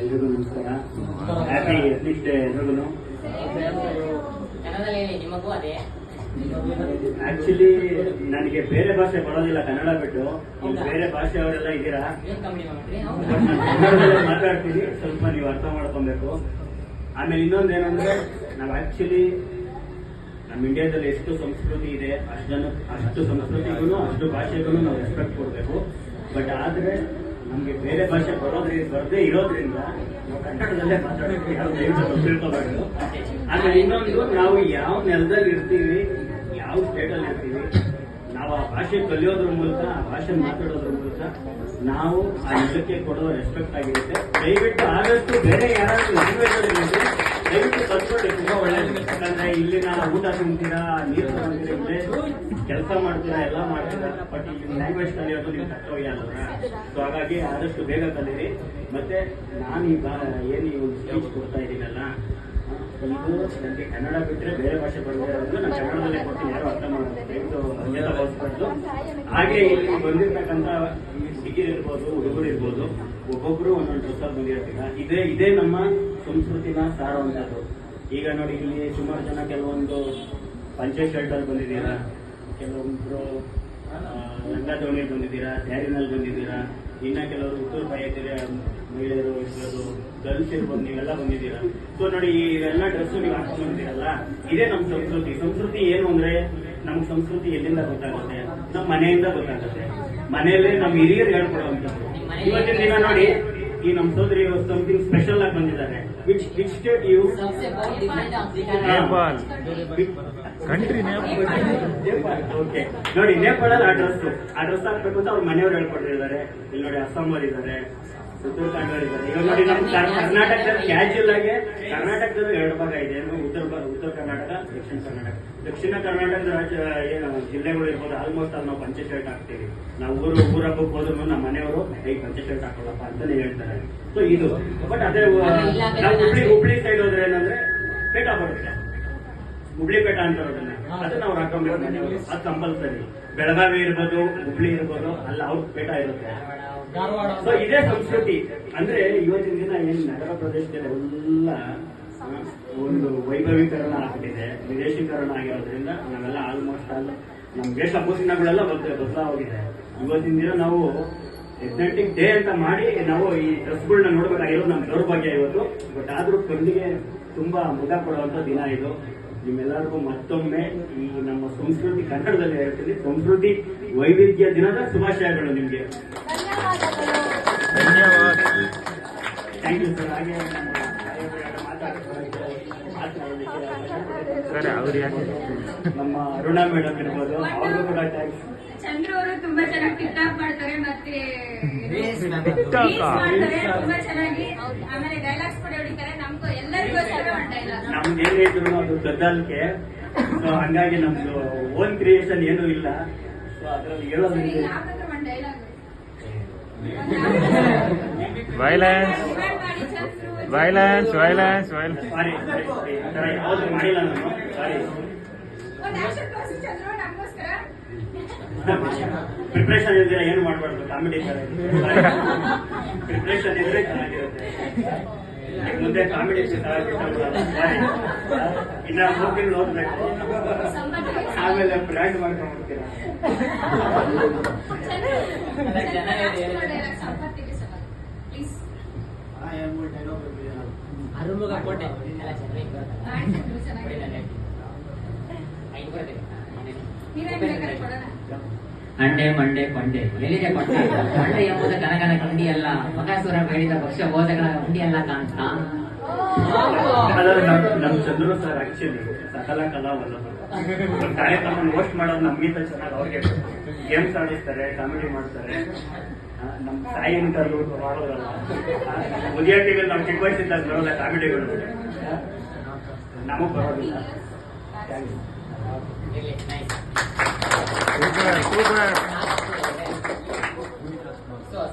ಎಲ್ರಿಗೂ ನಮಸ್ಕಾರ happy at least ಎಲ್ರಿಗೂ ಆಕ್ಚುಲಿ ನನಗೆ ಬೇರೆ ಭಾಷೆ ಬರೋದಿಲ್ಲ ಕನ್ನಡ ಬಿಟ್ಟು. ನೀವು ಬೇರೆ ಭಾಷೆಯವರೆಲ್ಲ ಇದ್ದೀರಾ? ಏನ್ ಕಮ್ಮಿ ನಾನು ಕನ್ನಡದಲ್ಲೇ ಮಾತಾಡ್ತೀನಿ ಸ್ವಲ್ಪ ನೀವು ಅರ್ಥ ಮಾಡ್ಕೊಬೇಕು. ಆಮೇಲೆ ಇನ್ನೊಂದು ಏನಂದ್ರೆ ನಾವು ಆಕ್ಚುಲಿ ನಮ್ಮ ಇಂಡಿಯಾದಲ್ಲಿ ಎಷ್ಟು ಸಂಸ್ಕೃತಿ ಇದೆ ಅಷ್ಟು ಅಷ್ಟು ಸಂಸ್ಕೃತಿಗೂ ಅಷ್ಟು ಭಾಷೆಗೂ ನಾವು ರೆಸ್ಪೆಕ್ಟ್ ಕೊಡಬೇಕು. ಬಟ್ ಆದ್ರೆ ನಮಗೆ ಬೇರೆ ಭಾಷೆ ಬರೋದ್ರಿಂದ ಬರದೇ ಇರೋದ್ರಿಂದ ನಾವು ಕನ್ನಡದಲ್ಲೇ ದಯವಿಟ್ಟು ತಿಳ್ಕೊಬಾರ್ದು. ಆದರೆ ಇನ್ನೊಂದು ನಾವು ಯಾವ ನೆಲದಲ್ಲಿ ಇರ್ತೀವಿ, ಯಾವ ಸ್ಟೇಟಲ್ಲಿ ಇರ್ತೀವಿ, ನಾವು ಆ ಭಾಷೆ ಕಲಿಯೋದ್ರ ಮೂಲಕ, ಆ ಭಾಷೆ ಮಾತಾಡೋದ್ರ ಮೂಲಕ ನಾವು ಆ ಇದಕ್ಕೆ ಕೊಡೋ ರೆಸ್ಪೆಕ್ಟ್ ಆಗಿರುತ್ತೆ. ದಯವಿಟ್ಟು ಆದಷ್ಟು ಬೇರೆ ಯಾರಾದರೂ ಲ್ಯಾಂಗ್ವೇಜ್ ಅಲ್ಲಿ ಇದ್ರೆ ದಯವಿಟ್ಟು ಕಲ್ತ್ಕೊಳ್ಳಿ ತುಂಬಾ ಒಳ್ಳೇದು ಯಾಕಂದ್ರೆ ನಾನು ಊಟ ತಿಂತೀರಾ, ನೀರು ತಗೊಂತೀರಾ ಇಲ್ಲೇ ಕೆಲಸ ಮಾಡ್ತೀರಾ, ಎಲ್ಲ ಮಾಡ್ತೀರಾ ಬಟ್ ಇಲ್ಲಿ ಲ್ಯಾಂಗ್ವೇಜ್ ಕಲಿಯೋದು ನೀವು ಕರ್ತವ್ಯ ಅಲ್ಲ ಸೊ ಹಾಗಾಗಿ ಆದಷ್ಟು ಬೇಗ ಕಲೀರಿ. ಮತ್ತೆ ನಾನು ಈ ಏನು ಈ ಒಂದು ಸ್ಪೀಚ್ ಕೊಡ್ತಾ ಇದ್ದೀನಲ್ಲ ಇದು ನನಗೆ ಕನ್ನಡ ಬಿಟ್ಟರೆ ಬೇರೆ ಭಾಷೆ ಇರೋದ್ರಿಂದ ನಾನು ಕನ್ನಡದಲ್ಲೇ ಕೊಡ್ತೀನಿ, ಯಾರು ಅರ್ಥ ಮಾಡೋದು ದಯವಿಟ್ಟು ಅನ್ಯತಾ ಭಾವಿಸ್ಬಾರ್ದು ಹಾಗೆ ಇಲ್ಲಿ ಬಂದಿರತಕ್ಕಂಥ ಹುಡುಗರು ಇರ್ಬೋದು ಒಬ್ಬೊಬ್ರು ಒಂದೊಂದು ಡ್ರೆಸ್ಸಲ್ಲಿ ಬಂದಿರ್ತೀರ ಇದೇ ಇದೇ ನಮ್ಮ ಸಂಸ್ಕೃತಿನ ಸಾರುವಂಥದ್ದು ಈಗ ನೋಡಿ, ಇಲ್ಲಿ ಸುಮಾರು ಜನ ಕೆಲವೊಂದು ಪಂಚೆ ಶರ್ಟ್ ಅಲ್ಲಿ ಬಂದಿದ್ದೀರಾ? ಕೆಲವೊಬ್ರು ಲಂಗ ದೋಣಿಯಲ್ಲಿ ಬಂದಿದ್ದೀರಾ? ಸ್ಯಾರಿನಲ್ಲಿ ಬಂದಿದ್ದೀರಾ? ಇನ್ನ ಕೆಲವರು ಉತ್ತರ ಭಾರತೀಯ ಮಹಿಳೆಯರು ಇರ್ಬೋದು ಗರ್ಲ್ಸ್ ಇರ್ಬೋದು, ನೀವೆಲ್ಲ ಬಂದಿದ್ದೀರಾ? ಸೊ ನೋಡಿ ಇವೆಲ್ಲ ಡ್ರೆಸ್ ನೀವು ಹಾಕೊಂಡಿದ್ದೀರಲ್ಲ ಇದೇ ನಮ್ಮ ಸಂಸ್ಕೃತಿ. ಸಂಸ್ಕೃತಿ ಏನು ಅಂದ್ರೆ ನಮ್ಮ ಸಂಸ್ಕೃತಿ ಎಲ್ಲಿಂದ ಗೊತ್ತಾಗುತ್ತೆ? ನಮ್ಮ ಮನೆಯಿಂದ ಗೊತ್ತಾಗುತ್ತೆ. ಮನೆಯಲ್ಲೇ ನಮ್ಮ ಹಿರಿಯರು ಹೇಳ್ಕೊಡುವಂಥದ್ದು ಇವತ್ತಿನ ದಿನ ನೋಡಿ ಈ ನಮ್ಮ ಸೋದರಿ ಸಮಥಿಂಗ್ ಸ್ಪೆಷಲ್ ಆಗಿ ಬಂದಿದ್ದಾರೆ. Which which state you country okay ನೋಡಿ ನೇಪಾಳಲ್ಲಿ ಅಡ್ರೆಸ್ ಅಡ್ರೆಸ್ ಹಾಕ್ಬೇಕು ಅಂತ ಅವ್ರ ಮನೆಯವ್ರು ಹೇಳ್ಕೊಟ್ಟಿದ್ದಾರೆ. ಇಲ್ಲಿ ನೋಡಿ ಅಸ್ಸಾಂ ಇದ್ದಾರೆ. ಉತ್ತರಾಖಂಡ್ ಇದ್ದಾರೆ ಈಗ ನೋಡಿ ನಮ್ಮ ಕರ್ನಾಟಕದಲ್ಲಿ ಕ್ಯಾಶುಯಲ್ ಆಗಿ ಕರ್ನಾಟಕದಲ್ಲಿ ಎರಡು ಭಾಗ ಇದೆ. ಉತ್ತರ ಉತ್ತರ ಕರ್ನಾಟಕ ದಕ್ಷಿಣ ಕರ್ನಾಟಕ. ದಕ್ಷಿಣ ಕರ್ನಾಟಕದ ರಾಜ್ಯ ಏನು ಜಿಲ್ಲೆಗಳು ಇರ್ಬೋದು ಆಲ್ಮೋಸ್ಟ್ ಅಲ್ಲಿ ನಾವು ಪಂಚೆ ಶರ್ಟ್ ಹಾಕ್ತೀವಿ. ನಾವು ಊರು ಊರ ಹಬ್ಬಕ್ಕೆ ಹೋದ್ರು ನಮ್ಮ ಮನೆಯವರು ಈ ಪಂಚೆ ಶರ್ಟ್ ಹಾಕೊಳ್ಳಪ್ಪ ಅಂತಾನೆ ಹೇಳ್ತಾರೆ. ಸೊ ಇದು. ಬಟ್ ಅದೇ ನಾವು ಹುಬ್ಳಿ ಹುಬ್ಳಿ ಸೈಡ್ ಹೋದ್ರೆ ಏನಂದ್ರೆ ಪೇಟ ಬರುತ್ತೆ ಹುಬ್ಳಿ ಪೇಟ ಅಂತ ಅದನ್ನ ಅದನ್ನ ನಾವು ಹಾಕೊಂಬೇಕು ಮನೆಯವರು. ಅದು ಕಂಪಲ್ಸರಿ ಬೆಳಗಾವಿ ಇರ್ಬೋದು ಹುಬ್ಳಿ ಇರ್ಬೋದು ಅಲ್ಲಿ ಅವ್ರ ಪೇಟ ಇರುತ್ತೆ. ಸೊ ಇದೇ ಸಂಸ್ಕೃತಿ. ಅಂದ್ರೆ ಇವತ್ತಿನ ದಿನ ಏನ್ ನಗರ ಪ್ರದೇಶದಲ್ಲಿ ಎಲ್ಲ ಒಂದು ವೈಭವೀಕರಣ ಆಗಿದೆ ವಿದೇಶೀಕರಣ ಆಗಿರೋದ್ರಿಂದ ನಾವೆಲ್ಲ ಆಲ್ಮೋಸ್ಟ್ ಆಲ್ ನಮ್ಮ ವೇಷಭೂಷಣಗಳೆಲ್ಲ ಬರ್ತದೆ ಬದಲಾವಾಗಿದೆ ಇವತ್ತಿನ ದಿನ ನಾವು ಎಕ್ಸೈಟಿಂಗ್ ಡೇ ಅಂತ ಮಾಡಿ ನಾವು ಈ ಡ್ರೆಸ್ಗಳನ್ನ ನೋಡ್ಬೇಕಾಗಿರೋದು ನಮ್ಮ ದೌರ್ಭಾಗ್ಯ ಇವತ್ತು. ಬಟ್ ಆದ್ರೂ ಕಣ್ಣಿಗೆ ತುಂಬಾ ಮುಖ ಕೊಡುವಂತ ದಿನ ಇದು. ನಿಮ್ಮೆಲ್ಲರಿಗೂ ಮತ್ತೊಮ್ಮೆ ಈ ನಮ್ಮ ಸಂಸ್ಕೃತಿ ಕನ್ನಡದಲ್ಲಿ ಹೇಳ್ತೀನಿ. ಸಂಸ್ಕೃತಿ ವೈವಿಧ್ಯ ದಿನದ ಶುಭಾಶಯಗಳು ನಿಮ್ಗೆ. ಕೊಟ್ಟಿದ್ದಾರೆ. ಸರ್ ಅವ್ರು ಯಾಕೆ ನಮ್ಮ ಅರುಣಾ ಮೇಡಮ್ ಇರ್ಬೋದು ಅವ್ರಿಗೂ ಕೂಡ ಥ್ಯಾಂಕ್ಸ್ ಚಂದ್ರು ಅವರು ತುಂಬಾ ಚೆನ್ನಾಗಿ ಟಿಕ್ಟಾಕ್ ಮಾಡ್ತಾರೆ ಮತ್ತೆ reels ಮಾಡ್ತಾರೆ ತುಂಬಾ ಚೆನ್ನಾಗಿ. ಆಮೇಲೆ ಡೈಲಾಗ್ಸ್ ಕೂಡ ಹೊಡಿತಾರೆ. ನಮ್ಗೂ ಎಲ್ಲರಿಗೂ ನಮ್ದು ಏನೇ ಇದ್ರು ಅದು ಗದ್ದಲ್ಕೆ. ಸೊ ಹಂಗಾಗಿ ನಮ್ದು ಓನ್ ಕ್ರಿಯೇಷನ್ ಏನೂ ಇಲ್ಲ. ಸೊ ಅದ್ರಲ್ಲಿ dialogue violence violence violence violence preparation ಇದ್ರೆ ಏನು ಮಾಡಬಾರ್ದು? ಕಾಮಿಡಿ ತರ. ಪ್ರಿಪ್ರೇಷನ್ ಇದ್ರೆ ಚೆನ್ನಾಗಿರುತ್ತೆ. ಮುಂದೆ ಕಾಮಿಡಿ ಇನ್ನ ತಿಂಗಳು ಓದ್ಬೇಕು ಆಮೇಲೆ ಬ್ರ್ಯಾಂಡ್ ಮಾಡ್ಕೊಂಡ್ಬಿಡ್ತೀರಾ? ಅರುಮುಗ ಕೋಟೆ ಎಲ್ಲ ಚೆನ್ನಾಗಿ ಚೆನ್ನಾಗಿ ಐದು ಅಂಡೆ ಮಂಡೆ ಕೊಂಡೆ. ಎಲ್ಲಿದೆ ಕೊಂಡೆ? ಕೊಂಡೆ ಎಂಬುದು ಕನಕನ ಕಂಡಿಯಲ್ಲ ಮಕಾಸುರ ಬೇಡಿದ ಪಕ್ಷ ಬೋಧಗಳ ಕಂಡಿಯಲ್ಲ ಅದಾದ್ರೆ ನಮ್ ಚಂದ್ರು ಸರ್ ಆಕ್ಚುಲಿ ಸಕಲ ಕಲಾ ವಲ್ಲಭರು ಒಂದ್ ಕಾರ್ಯಕ್ರಮ ಹೋಸ್ಟ್ ಮಾಡೋದು ನಮ್ಗಿಂತ ಚೆನ್ನಾಗಿ ಅವ್ರಿಗೆ ಗೇಮ್ಸ್ ಆಡಿಸ್ತಾರೆ ಕಾಮಿಡಿ ಮಾಡ್ತಾರೆ. ನಮ್ ತಾಯಿ ಅಂತಾರು ಮಾಡೋದಲ್ಲ ಉದಯ ಟಿವಿಯಲ್ಲಿ ನಾವು ಚಿಕ್ಕ ವಯಸ್ಸಿದ್ದಾಗ ಬರೋದ ಕಾಮಿಡಿಗಳು ನಮಗ್ ಬರೋದಿಲ್ಲ. Thank you. Really nice. Super, super.